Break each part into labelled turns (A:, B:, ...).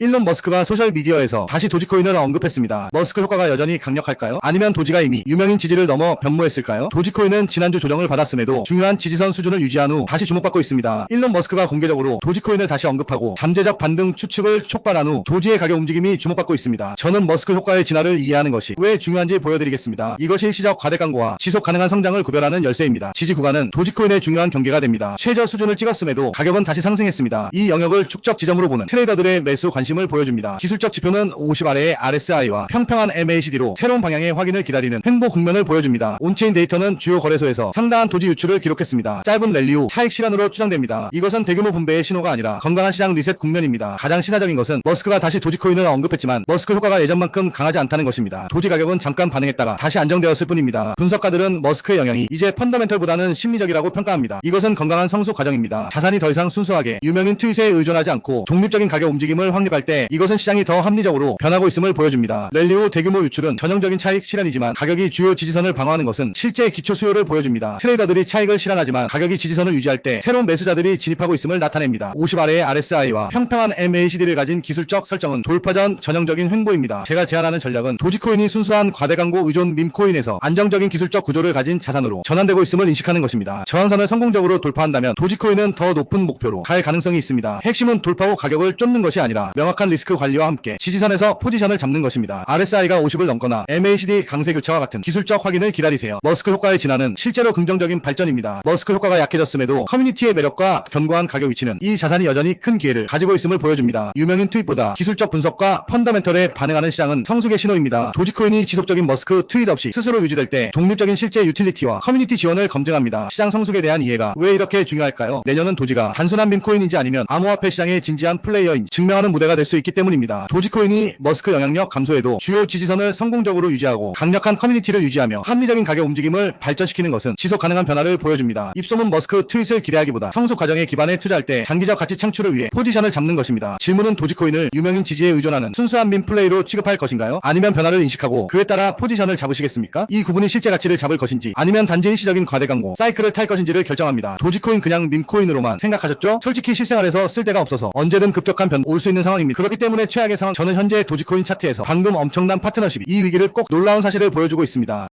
A: 일론 머스크가 소셜미디어에서 다시 도지코인을 언급했습니다. 머스크 효과가 여전히 강력할까요? 아니면 도지가 이미 유명인 지지를 넘어 변모했을까요? 도지코인은 지난주 조정을 받았음에도 중요한 지지선 수준을 유지한 후 다시 주목받고 있습니다. 일론 머스크가 공개적으로 도지코인을 다시 언급하고 잠재적 반등 추측을 촉발한 후 도지의 가격 움직임이 주목받고 있습니다. 저는 머스크 효과의 진화를 이해하는 것이 왜 중요한지 보여드리겠습니다. 이것이 일시적 과대 광고와 지속 가능한 성장을 구별하는 열쇠입니다. 지지 구간은 도지코인의 중요한 경계가 됩니다. 최저 수준을 찍었음에도 가격은 다시 상승했습니다. 이 영역을 축적 지점으로 보는 트레이더들의 매수 관심 을 보여줍니다. 기술적 지표는 50 아래의 RSI와 평평한 MACD로 새로운 방향의 확인을 기다리는 횡보 국면을 보여줍니다. 온체인 데이터는 주요 거래소에서 상당한 도지 유출을 기록했습니다. 짧은 랠리 후 차익 실현으로 추정됩니다. 이것은 대규모 분배의 신호가 아니라 건강한 시장 리셋 국면입니다. 가장 신화적인 것은 머스크가 다시 도지코인을 언급했지만 머스크 효과가 예전만큼 강하지 않다는 것입니다. 도지 가격은 잠깐 반응했다가 다시 안정되었을 뿐입니다. 분석가들은 머스크의 영향이 이제 펀더멘털보다는 심리적이라고 평가합니다. 이것은 건강한 성수 과정입니다. 자산이 더 이상 순수하게 유명인 트윗에 의존하지 않고 독립적인 가격 움직임을 확립 할 때 이것은 시장이 더 합리적으로 변하고 있음을 보여줍니다. 랠리 후 대규모 유출은 전형적인 차익 실현이지만 가격이 주요 지지선을 방어하는 것은 실제 기초 수요를 보여줍니다. 트레이더들이 차익을 실현하지만 가격이 지지선을 유지할 때 새로운 매수자들이 진입하고 있음을 나타냅니다. 50 아래의 RSI와 평평한 MACD를 가진 기술적 설정은 돌파 전 전형적인 횡보입니다. 제가 제안하는 전략은 도지코인이 순수한 과대 광고 의존 밈코인에서 안정적인 기술적 구조를 가진 자산으로 전환되고 있음을 인식하는 것입니다. 저항선을 성공적으로 돌파한다면 도지코인은 더 높은 목표로 갈 가능성이 있습니다. 핵심은 돌파 후 가격을 쫓는 것이 아니라 명확한 리스크 관리와 함께 지지선에서 포지션을 잡는 것입니다. RSI가 50을 넘거나 MACD 강세 교차와 같은 기술적 확인을 기다리세요. 머스크 효과의 진화는 실제로 긍정적인 발전입니다. 머스크 효과가 약해졌음에도 커뮤니티의 매력과 견고한 가격 위치는 이 자산이 여전히 큰 기회를 가지고 있음을 보여줍니다. 유명인 트윗보다 기술적 분석과 펀더멘털에 반응하는 시장은 성숙의 신호입니다. 도지코인이 지속적인 머스크 트윗 없이 스스로 유지될 때 독립적인 실제 유틸리티와 커뮤니티 지원을 검증합니다. 시장 성숙에 대한 이해가 왜 이렇게 중요할까요? 내년은 도지가 단순한 밈코인인지 아니면 암호화폐 시장의 진지한 플레이어인 증명하는 무대가 될 수 있기 때문입니다. 도지코인이 머스크 영향력 감소에도 주요 지지선을 성공적으로 유지하고 강력한 커뮤니티를 유지하며 합리적인 가격 움직임을 발전시키는 것은 지속 가능한 변화를 보여줍니다. 입소문 머스크 트윗을 기대하기보다 성숙 과정에 기반해 투자할 때 장기적 가치 창출을 위해 포지션을 잡는 것입니다. 질문은 도지코인을 유명인 지지에 의존하는 순수한 민 플레이로 취급할 것인가요? 아니면 변화를 인식하고 그에 따라 포지션을 잡으시겠습니까? 이 구분이 실제 가치를 잡을 것인지 아니면 단지 일시적인 과대 광고 사이클을 탈 것인지를 결정합니다. 도지코인 그냥 밈코인으로만 생각하셨죠? 솔직히 실생활에서 쓸 데가 없어서 언제든 급격한 변 올 수 있는 상황입니다. 그렇기 때문에 최악의 상황 저는 현재 도지코인 차트에서 방금 엄청난 파트너십이 이 위기를 꼭 놀라운 사실을 보여주고 있습니다.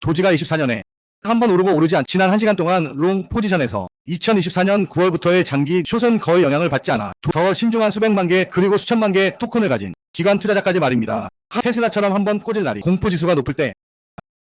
A: 도지가 24년에 한번 오르고 오르지 않 지난 1시간 동안 롱 포지션에서 2024년 9월부터의 장기 숏은 거의 영향을 받지 않아 더 신중한 수백만 개 그리고 수천만 개의 토큰을 가진 기관 투자자까지 말입니다. 테슬라처럼 한번 꽂을 날이 공포지수가 높을 때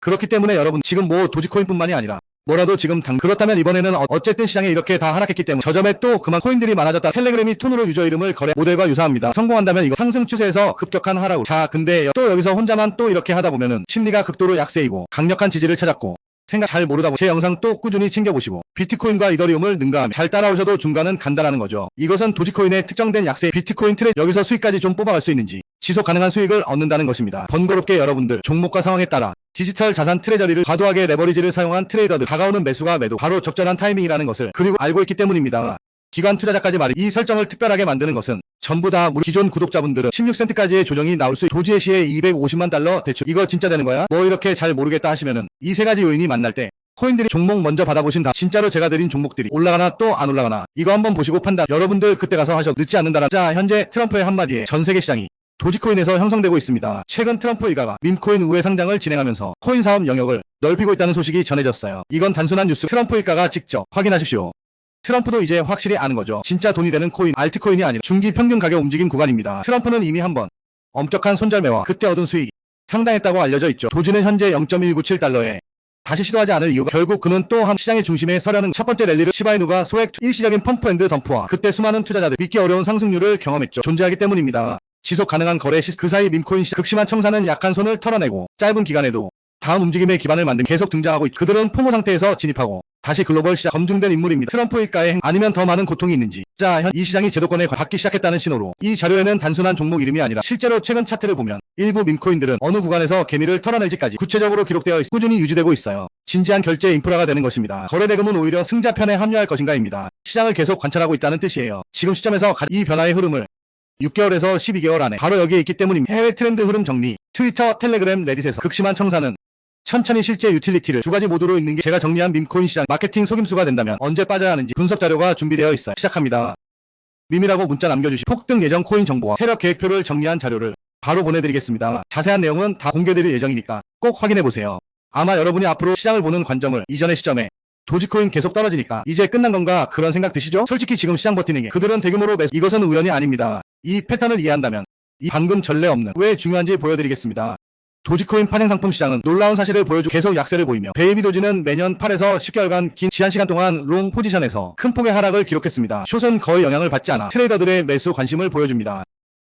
A: 그렇기 때문에 여러분 지금 뭐 도지코인뿐만이 아니라 뭐라도 지금 당 그렇다면 이번에는 어- 어쨌든 시장이 이렇게 다 하락했기 때문에 저점에 또 그만 코인들이 많아졌다 텔레그램이 톤으로 유저 이름을 거래 모델과 유사합니다 성공한다면 이거 상승 추세에서 급격한 하락으로 자 근데 또 여기서 혼자만 또 이렇게 하다 보면은 심리가 극도로 약세이고 강력한 지지를 찾았고 생각 잘 모르다 보제 영상 또 꾸준히 챙겨보시고 비트코인과 이더리움을 능가하며 잘 따라오셔도 중간은 간다라는 거죠. 이것은 도지코인의 특정된 약세 비트코인 트레 여기서 수익까지 좀 뽑아갈 수 있는지 지속 가능한 수익을 얻는다는 것입니다. 번거롭게 여러분들 종목과 상황에 따라 디지털 자산 트레저리를 과도하게 레버리지를 사용한 트레이더들 다가오는 매수가 매도 바로 적절한 타이밍이라는 것을 그리고 알고 있기 때문입니다. 기관 투자자까지 말이 이 설정을 특별하게 만드는 것은 전부 다 우리 기존 구독자분들은 16센트까지의 조정이 나올 수 도지의 시에 250만 달러 대출. 이거 진짜 되는 거야? 뭐 이렇게 잘 모르겠다 하시면은 이 세 가지 요인이 만날 때 코인들이 종목 먼저 받아보신 다. 진짜로 제가 드린 종목들이 올라가나 또 안 올라가나. 이거 한번 보시고 판단. 여러분들 그때 가서 하셔 늦지 않는다라 자 현재 트럼프의 한마디에 전 세계 시장이 도지코인에서 형성되고 있습니다. 최근 트럼프 일가가 밈코인 우회 상장을 진행하면서 코인 사업 영역을 넓히고 있다는 소식이 전해졌어요. 이건 단순한 뉴스 트럼프 일가가 직접 확인하십시오. 트럼프도 이제 확실히 아는 거죠. 진짜 돈이 되는 코인, 알트코인이 아니라 중기 평균 가격 움직임 구간입니다. 트럼프는 이미 한번 엄격한 손절매와 그때 얻은 수익이 상당했다고 알려져 있죠. 도지는 현재 0.197달러에 다시 시도하지 않을 이유가 결국 그는 또 한 시장의 중심에 서려는 첫 번째 랠리를 시바이누가 소액 일시적인 펌프앤드 덤프와 그때 수많은 투자자들 믿기 어려운 상승률을 경험했죠. 존재하기 때문입니다. 지속 가능한 거래 시 그 사이 민코인 시 극심한 청사는 약한 손을 털어내고 짧은 기간에도 다음 움직임의 기반을 만든 계속 등장하고 있- 그들은 포모 상태에서 진입하고 다시 글로벌 시장 검증된 인물입니다. 트럼프 일가의 행 아니면 더 많은 고통이 있는지 자, 현 이 시장이 제도권에 받기 시작했다는 신호로 이 자료에는 단순한 종목 이름이 아니라 실제로 최근 차트를 보면 일부 민코인들은 어느 구간에서 개미를 털어낼지까지 구체적으로 기록되어 있, 꾸준히 유지되고 있어요. 진지한 결제 인프라가 되는 것입니다. 거래 대금은 오히려 승자편에 합류할 것인가입니다. 시장을 계속 관찰하고 있다는 뜻이에요. 지금 시점에서 가- 이 변화의 흐름을 6개월에서 12개월 안에 바로 여기에 있기 때문입니다. 해외 트렌드 흐름 정리, 트위터, 텔레그램, 레딧에서 극심한 청사는 천천히 실제 유틸리티를 두 가지 모드로 읽는 게 제가 정리한 밈코인 시장 마케팅 속임수가 된다면 언제 빠져야 하는지 분석 자료가 준비되어 있어요. 시작합니다. 밈이라고 문자 남겨주시 폭등 예정 코인 정보와 세력 계획표를 정리한 자료를 바로 보내드리겠습니다. 자세한 내용은 다 공개드릴 예정이니까 꼭 확인해보세요. 아마 여러분이 앞으로 시장을 보는 관점을 이전의 시점에 도지코인 계속 떨어지니까 이제 끝난 건가 그런 생각 드시죠? 솔직히 지금 시장 버티는 게 그들은 대규모로 매수 이것은 우연이 아닙니다. 이 패턴을 이해한다면 이 방금 전례 없는 왜 중요한지 보여드리겠습니다. 도지코인 파생 상품 시장은 놀라운 사실을 보여주 계속 약세를 보이며 베이비 도지는 매년 8에서 10개월간 긴 지한 시간 동안 롱 포지션에서 큰 폭의 하락을 기록했습니다. 숏은 거의 영향을 받지 않아 트레이더들의 매수 관심을 보여줍니다.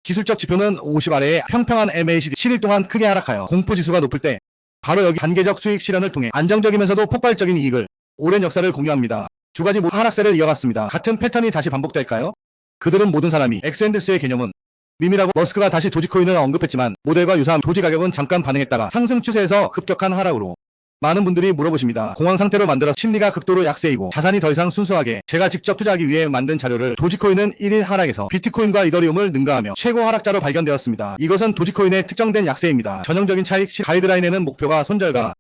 A: 기술적 지표는 50 아래의 평평한 MACD 7일 동안 크게 하락하여 공포지수가 높을 때 바로 여기 단계적 수익 실현을 통해 안정적이면서도 폭발적인 이익을 오랜 역사를 공유합니다. 두 가지 모두 하락세를 이어갔습니다. 같은 패턴이 다시 반복될까요? 그들은 모든 사람이 엑스앤드스의 개념은 밈이라고 머스크가 다시 도지코인을 언급했지만 모델과 유사한 도지 가격은 잠깐 반응했다가 상승 추세에서 급격한 하락으로 많은 분들이 물어보십니다. 공황 상태로 만들어 심리가 극도로 약세이고 자산이 더 이상 순수하게 제가 직접 투자하기 위해 만든 자료를 도지코인은 1일 하락에서 비트코인과 이더리움을 능가하며 최고 하락자로 발견되었습니다. 이것은 도지코인의 특정된 약세입니다. 전형적인 차익 시 가이드라인에는 목표가 손절과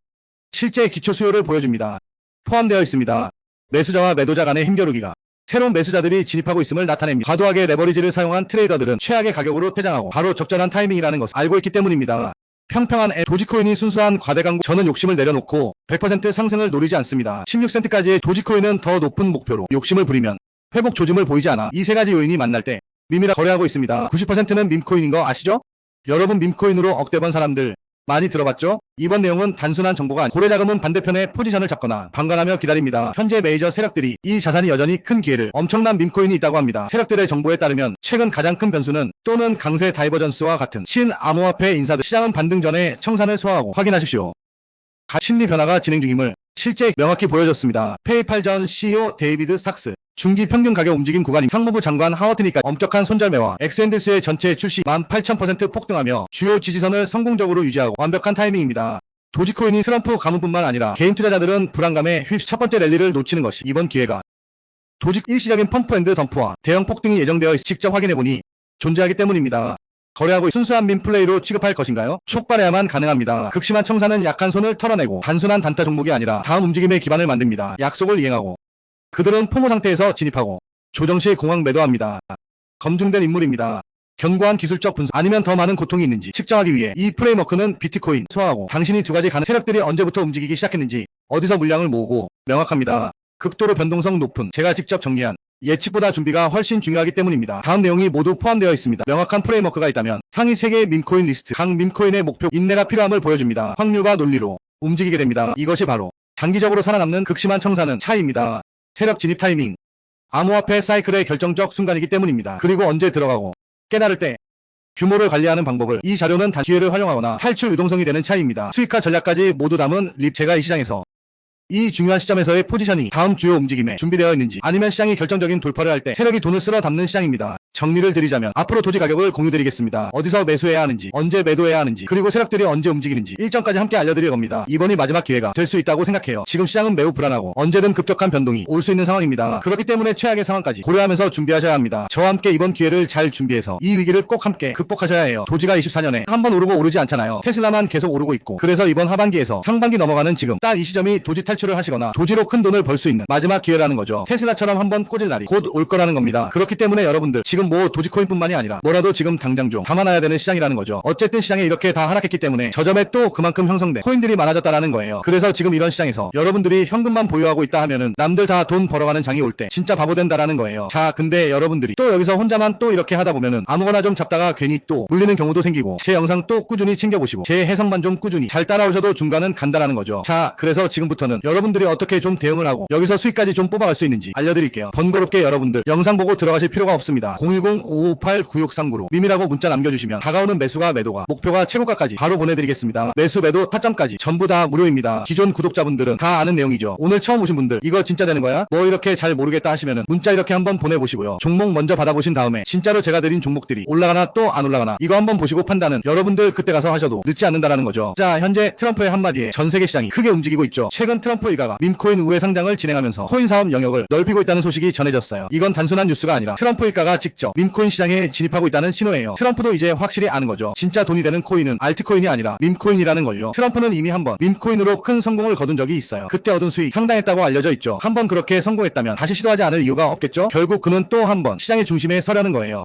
A: 실제 기초 수요를 보여줍니다. 포함되어 있습니다. 매수자와 매도자 간의 힘겨루기가 새로운 매수자들이 진입하고 있음을 나타냅니다. 과도하게 레버리지를 사용한 트레이더들은 최악의 가격으로 퇴장하고 바로 적절한 타이밍이라는 것을 알고 있기 때문입니다. 평평한 애 도지코인이 순수한 과대 광고 저는 욕심을 내려놓고 100% 상승을 노리지 않습니다. 16센트까지의 도지코인은 더 높은 목표로 욕심을 부리면 회복 조짐을 보이지 않아 이 세 가지 요인이 만날 때 밈이라 거래하고 있습니다. 90%는 밈코인인 거 아시죠? 여러분 밈코인으로 억대 번 사람들 많이 들어봤죠? 이번 내용은 단순한 정보가 아니 고래 자금은 반대편에 포지션을 잡거나 방관하며 기다립니다. 현재 메이저 세력들이 이 자산이 여전히 큰 기회를 엄청난 밈코인이 있다고 합니다. 세력들의 정보에 따르면 최근 가장 큰 변수는 또는 강세 다이버전스와 같은 신 암호화폐 인사들 시장은 반등 전에 청산을 소화하고 확인하십시오. 가- 심리 변화가 진행 중임을 실제 명확히 보여줬습니다. 페이팔 전 CEO 데이비드 삭스 중기 평균 가격 움직임 구간이 상무부 장관 하워트니까 엄격한 손절매와 엑스앤드스의 전체 출시 18,000% 폭등하며 주요 지지선을 성공적으로 유지하고 완벽한 타이밍입니다. 도지코인이 트럼프 가문뿐만 아니라 개인 투자자들은 불안감에 휩 첫 번째 랠리를 놓치는 것이 이번 기회가 도지 일시적인 펌프앤드 덤프와 대형 폭등이 예정되어 있 직접 확인해보니 존재하기 때문입니다. 거래하고 순수한 민플레이로 취급할 것인가요? 촉발해야만 가능합니다. 극심한 청산은 약한 손을 털어내고 단순한 단타 종목이 아니라 다음 움직임의 기반을 만듭니다. 약속을 이행하고 그들은 포모 상태에서 진입하고 조정 시 공황 매도합니다. 검증된 인물입니다. 견고한 기술적 분석 아니면 더 많은 고통이 있는지 측정하기 위해 이 프레임워크는 비트코인 소화하고 당신이 두 가지 가능 세력들이 언제부터 움직이기 시작했는지 어디서 물량을 모으고 명확합니다. 극도로 변동성 높은 제가 직접 정리한 예측보다 준비가 훨씬 중요하기 때문입니다. 다음 내용이 모두 포함되어 있습니다. 명확한 프레임워크가 있다면 상위 3개의 밈코인 리스트 각 밈코인의 목표 인내가 필요함을 보여줍니다. 확률과 논리로 움직이게 됩니다. 이것이 바로 장기적으로 살아남는 극심한 청산은 차이입니다. 세력 진입 타이밍 암호화폐 사이클의 결정적 순간이기 때문입니다. 그리고 언제 들어가고 깨달을 때 규모를 관리하는 방법을 이 자료는 단 기회를 활용하거나 탈출 유동성이 되는 차이입니다. 수익화 전략까지 모두 담은 립 제가 이 시장에서 이 중요한 시점에서의 포지션이 다음 주요 움직임에 준비되어 있는지 아니면 시장이 결정적인 돌파를 할때 세력이 돈을 쓸어 담는 시장입니다. 정리를 드리자면 앞으로 토지 가격을 공유드리겠습니다. 어디서 매수해야 하는지 언제 매도해야 하는지 그리고 세력들이 언제 움직이는지 일정까지 함께 알려드릴 겁니다. 이번이 마지막 기회가 될 수 있다고 생각해요. 지금 시장은 매우 불안하고 언제든 급격한 변동이 올 수 있는 상황입니다. 그렇기 때문에 최악의 상황까지 고려하면서 준비하셔야 합니다. 저와 함께 이번 기회를 잘 준비해서 이 위기를 꼭 함께 극복하셔야 해요. 도지가 24년에 한 번 오르고 오르지 않잖아요. 테슬라만 계속 오르고 있고 그래서 이번 하반기에서 상반기 넘어가는 지금 딱 이 시점이 도지 탈출을 하시거나 도지로 큰 돈을 벌 수 있는 마지막 기회라는 거죠. 테슬라처럼 한 번 꽂을 날이 곧 올 거라는 겁니다. 그렇기 때문에 여러분들 지금 뭐 도지코인뿐만이 아니라 뭐라도 지금 당장 좀 담아놔야 되는 시장이라는 거죠. 어쨌든 시장에 이렇게 다 하락했기 때문에 저점에 또 그만큼 형성된 코인들이 많아졌다라는 거예요. 그래서 지금 이런 시장에서 여러분들이 현금만 보유하고 있다 하면은 남들 다 돈 벌어가는 장이 올 때 진짜 바보 된다라는 거예요. 자, 근데 여러분들이 또 여기서 혼자만 또 이렇게 하다 보면은 아무거나 좀 잡다가 괜히 또 물리는 경우도 생기고 제 영상 또 꾸준히 챙겨보시고 제 해석만 좀 꾸준히 잘 따라오셔도 중간은 간다라는 거죠. 자, 그래서 지금부터는 여러분들이 어떻게 좀 대응을 하고 여기서 수익까지 좀 뽑아갈 수 있는지 알려드릴게요. 번거롭게 여러분들 영상 보고 들어가실 필요가 없습니다. 010-558-9639로 밈이라고 문자 남겨주시면 다가오는 매수가 매도가 목표가 최고가까지 바로 보내드리겠습니다. 매수 매도 타점까지 전부 다 무료입니다. 기존 구독자분들은 다 아는 내용이죠. 오늘 처음 오신 분들 이거 진짜 되는 거야? 뭐 이렇게 잘 모르겠다 하시면은 문자 이렇게 한번 보내보시고요. 종목 먼저 받아보신 다음에 진짜로 제가 드린 종목들이 올라가나 또 안 올라가나 이거 한번 보시고 판단은 여러분들 그때 가서 하셔도 늦지 않는다라는 거죠. 자 현재 트럼프의 한마디에 전 세계 시장이 크게 움직이고 있죠. 최근 트럼프 일가가 밈코인 우회 상장을 진행하면서 코인 사업 영역을 넓히고 있다는 소식이 전해졌어요. 이건 단순한 뉴스가 아니라 트럼프 일가가 직접 시점 밈코인 시장에 진입하고 있다는 신호예요. 트럼프도 이제 확실히 아는 거죠. 진짜 돈이 되는 코인은 알트코인이 아니라 밈코인이라는 걸요. 트럼프는 이미 한번 밈코인으로 큰 성공을 거둔 적이 있어요. 그때 얻은 수익 상당했다고 알려져 있죠. 한번 그렇게 성공했다면 다시 시도하지 않을 이유가 없겠죠. 결국 그는 또 한 번 시장의 중심에 서려는 거예요.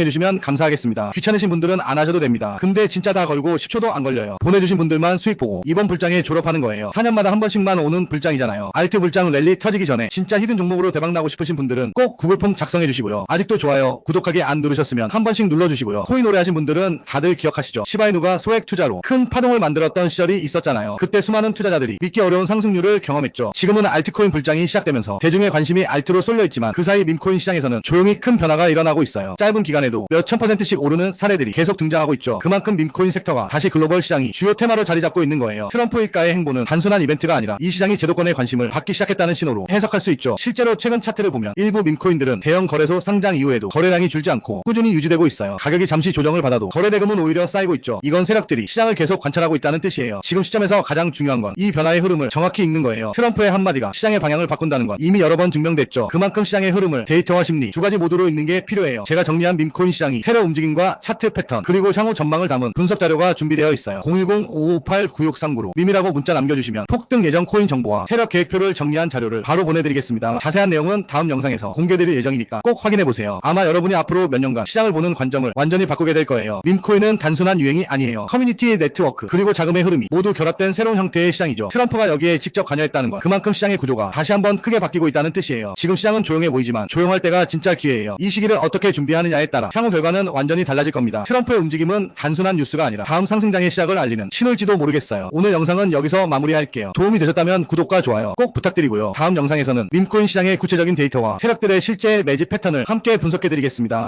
A: 해주시면 감사하겠습니다. 귀찮으신 분들은 안 하셔도 됩니다. 근데 진짜 다 걸고 10초도 안 걸려요. 보내주신 분들만 수익 보고 이번 불장에 졸업하는 거예요. 4년마다 한 번씩만 오는 불장이잖아요. 알트 불장 랠리 터지기 전에 진짜 히든 종목으로 대박 나고 싶으신 분들은 꼭 구글 폼 작성해 주시고요. 아직도 좋아요, 구독하기 안 누르셨으면 한 번씩 눌러주시고요. 코인 오래 하신 분들은 다들 기억하시죠? 시바이누가 소액 투자로 큰 파동을 만들었던 시절이 있었잖아요. 그때 수많은 투자자들이 믿기 어려운 상승률을 경험했죠. 지금은 알트코인 불장이 시작되면서 대중의 관심이 알트로 쏠려 있지만 그 사이 밈코인 시장에서는 조용히 큰 변화가 일어나고 있어요. 짧은 기간에 도 몇천 퍼센트씩 오르는 사례들이 계속 등장하고 있죠. 그만큼 밈코인 섹터가 다시 글로벌 시장이 주요 테마로 자리 잡고 있는 거예요. 트럼프 일가의 행보는 단순한 이벤트가 아니라 이 시장이 제도권의 관심을 받기 시작했다는 신호로 해석할 수 있죠. 실제로 최근 차트를 보면 일부 밈코인들은 대형 거래소 상장 이후에도 거래량이 줄지 않고 꾸준히 유지되고 있어요. 가격이 잠시 조정을 받아도 거래 대금은 오히려 쌓이고 있죠. 이건 세력들이 시장을 계속 관찰하고 있다는 뜻이에요. 지금 시점에서 가장 중요한 건 이 변화의 흐름을 정확히 읽는 거예요. 트럼프의 한마디가 시장의 방향을 바꾼다는 건 이미 여러 번 증명됐죠. 그만큼 시장의 흐름을 데이터와 심리 두 가지 모두로 읽는 게 필요해요. 제가 정리한 밈코인 시장이 테러 움직임과 차트 패턴 그리고 향후 전망을 담은 분석 자료가 준비되어 있어요. 010-558-9639로 밈이라고 문자 남겨주시면 폭등 예정 코인 정보와 세력 계획표를 정리한 자료를 바로 보내드리겠습니다. 자세한 내용은 다음 영상에서 공개드릴 예정이니까 꼭 확인해보세요. 아마 여러분이 앞으로 몇 년간 시장을 보는 관점을 완전히 바꾸게 될 거예요. 밈코인은 단순한 유행이 아니에요. 커뮤니티 네트워크 그리고 자금의 흐름이 모두 결합된 새로운 형태의 시장이죠. 트럼프가 여기에 직접 관여했다는 건 그만큼 시장의 구조가 다시 한번 크게 바뀌고 있다는 뜻이에요. 지금 시장은 조용해 보이지만 조용할 때가 진짜 기회예요. 이 시기를 어떻게 준비하느냐에 따라 향후 결과는 완전히 달라질 겁니다. 트럼프의 움직임은 단순한 뉴스가 아니라 다음 상승장의 시작을 알리는 신호일지도 모르겠어요. 오늘 영상은 여기서 마무리할게요. 도움이 되셨다면 구독과 좋아요 꼭 부탁드리고요. 다음 영상에서는 밈코인 시장의 구체적인 데이터와 세력들의 실제 매집 패턴을 함께 분석해드리겠습니다.